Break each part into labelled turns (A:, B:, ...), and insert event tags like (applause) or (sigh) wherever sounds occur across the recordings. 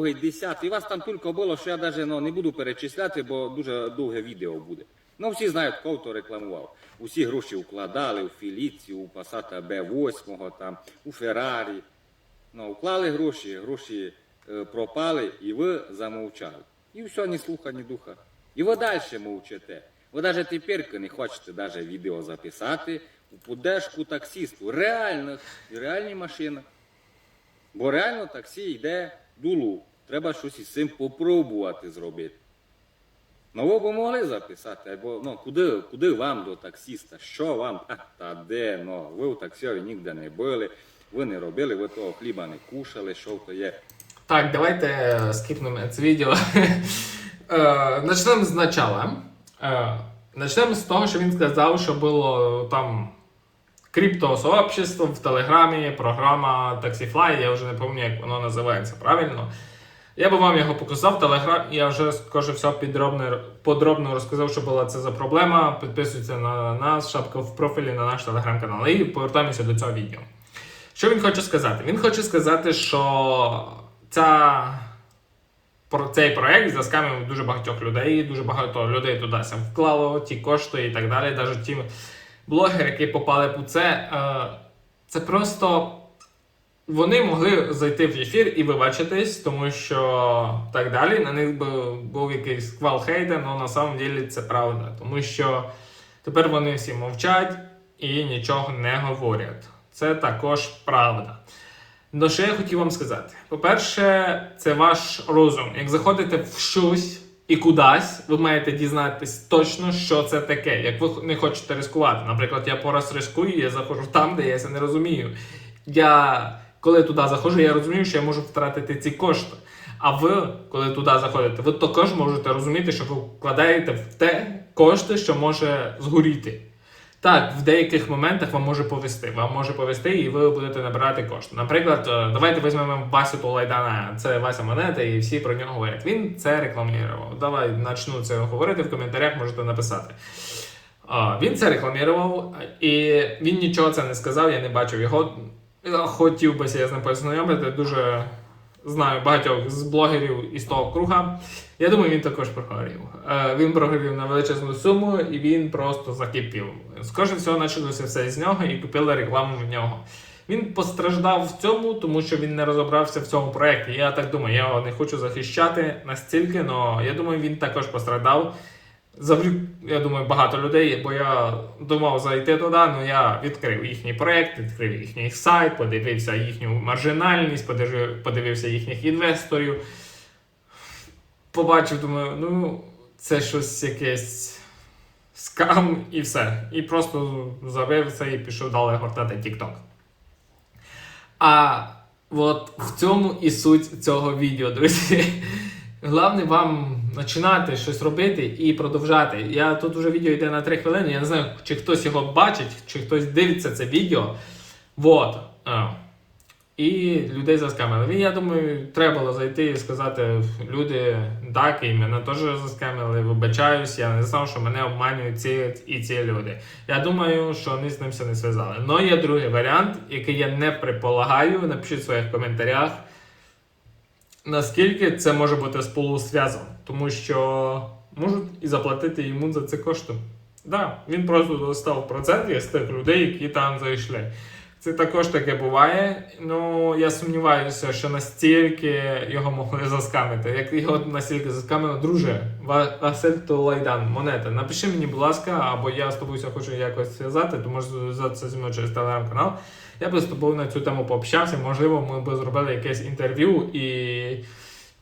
A: другий, десятий. Вас там тільки було, що я навіть ну, не буду перечисляти, бо дуже довге відео буде. Ну, всі знають, кого хто рекламував. Усі гроші вкладали у Філіцію, у Passat B8, там, у Феррарі. Ну, вклали гроші, гроші е, пропали, і ви замовчали. І все, ні слуха, ні духа. І ви далі мовчите. Ви навіть тепер не хочете даже відео записати у поддержку таксисту. Реально, реальні машини. Бо реально таксі йде дулу. Треба щось із цим попробувати зробити. Ну, ви могли записати, або ну, куди, куди вам до таксиста? Що вам? А, та де? Ну, ви у таксі ніде не були, ви не робили, ви того хліба не кушали, що то є.
B: Так, давайте е, скіпнемо це відео. (laughs) Е, Начнемо з начала. Е, Начнемо з того, що він сказав, що було там криптосообщество в Телеграмі, програма Taxify, я вже не пам'ятаю, як воно називається правильно. Я би вам його показав, Телеграм, я вже скажу все підробно, подробно розказав, що була це за проблема. Підписуйтесь на нас, шапка в профілі на наш телеграм-канал. І повертаємося до цього відео. Що він хоче сказати? Він хоче сказати, що ця, цей проект заскамив дуже багатьох людей, дуже багато людей туди вклало, ті кошти і так далі. Навіть ті блогери, які попали у це, е, це просто вони могли зайти в ефір і вибачитись, тому що так далі. На них би був якийсь квал хейта, але на самом деле це правда. Тому що тепер вони всі мовчать і нічого не говорять. Це також правда. Ну, що я хотів вам сказати? По-перше, це ваш розум. Як заходите в щось і кудись, ви маєте дізнатись точно, що це таке. Як ви не хочете ризикувати. Наприклад, я пораз рискую, я заходжу там, де я це не розумію. Я коли туди заходжу, я розумію, що я можу втратити ці кошти. А ви, коли туди заходите, ви також можете розуміти, що ви вкладаєте в те кошти, що може згоріти. Так, в деяких моментах вам може повести. Вам може повести, і ви будете набирати кошти. Наприклад, е, давайте візьмемо Васю Толайдана, це Вася Монета, і всі про нього говорять. Він це рекламував. Давай почну це говорити в коментарях, можете написати. Він це рекламував, і він нічого це не сказав, я не бачив його. Хотів би я з ним познайомити. Дуже знаю багатьох з блогерів із того круга. Я думаю, він також прогорів. Е, Він прогорів на величезну суму і він просто закипів. Скоріше всього, почалося все з нього і купили рекламу в нього. Він постраждав в цьому, тому що він не розібрався в цьому проєкті. Я так думаю, я його не хочу захищати настільки, але я думаю, він також пострадав. Завлік, я думаю, багато людей, бо я думав зайти туди, але я відкрив їхній проєкт, відкрив їхній сайт, подивився їхню маржинальність, подивився їхніх інвесторів. Побачив, думаю, ну, це щось якесь скам і все. І просто забив це і пішов далі гортати TikTok. А от в цьому і суть цього відео, друзі. Головне вам починати щось робити і продовжати. Я тут вже відео йде на 3 хвилини. Я не знаю, чи хтось його бачить, чи хтось дивиться це відео. Вот. І людей заскамили. Я думаю, треба було зайти і сказати, люди, так, і мене теж заскамили, вибачаюсь, я не знав, що мене обманюють ці і ці люди. Я думаю, що вони з ним все не зв'язали. Но є другий варіант, який я не предполагаю. Напишіть в своїх коментарях, наскільки це може бути сполусв'язано. Тому що можуть і заплатити йому за це кошти. Да, він просто достав процент з тих людей, які там зайшли. Це також таке буває. Ну я сумніваюся, що настільки його могли заскамити. Як його настільки заскамили, друже, Ва- Василь Толайдан, монета. Напиши мені, будь ласка, або я з тобою хочу якось зв'язати, то можеш зв'язатися зі мною через телеграм-канал. Я би з тобою на цю тему пообщався. Можливо, ми б зробили якесь інтерв'ю і.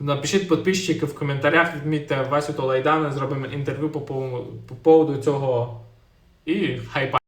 B: Напишіть підписчики в коментарях, відмітьте Васю Толайдана, зробимо інтерв'ю по поводу цього і хайпа.